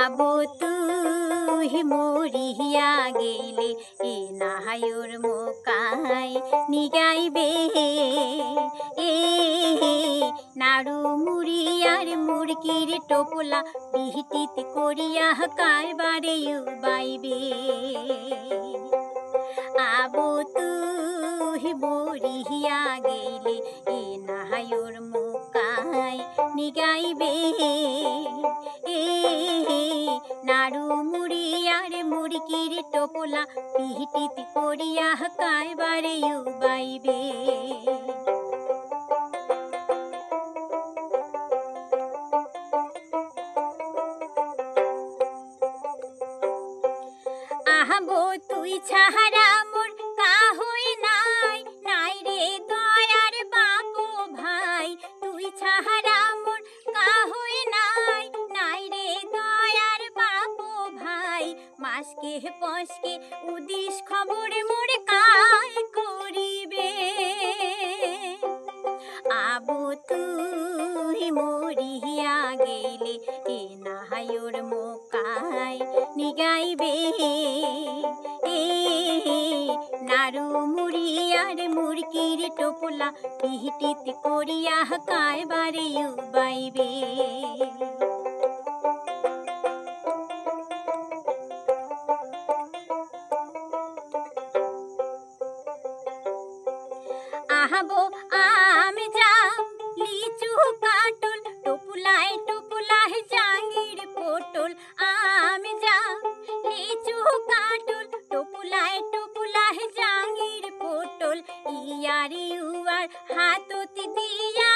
আবো তুই মরিয়া গেলে, এ নাহায়ুর মোকাই নিগাইবে এ নাড়ু মুড়িয়ার মুরগির টোপলা বিহিটিত করিয়া কারবারে বাইবে আবো তুই মরিয়া গেলে এ নাহায়ুর মোকাই নিগাইবে। এ নাড়ু মুড়িয়ার মুরগির টোপলা করিয়া কারবারে বাইবে আহাবো তুই ছাহারা মাসকে পশকে উদিস খবর মোর কাই করিবে। আবু তুই মরিয়া গেলে এ নাহায়ুর মোকাই নিগাইবে। এ নাড়ু মুড়িয়ার মুরগির টোপলা পিহিটিত করিয়া কারবারে বাইবে আহাবো আমি যাম লিচু কাটল টুপুলায় টুপুলায় জাঙ্গির পটল আমি যাম লিচু কাটল টুপুলায় টুপুলায় জাঙ্গির পটল। ইয়ার ইউয়ার হাততি দিয়া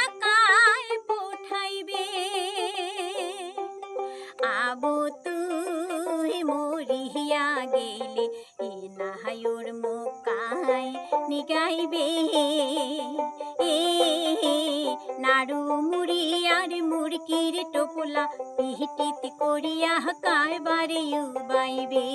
মরিয়া গেলে, এ নাহায়ুর মোকাই নিগাইবে। এ নাড়ু মুড়িয়ার মুরগির টোপলা পিহিটিত করিয়া কারবারে বাইবে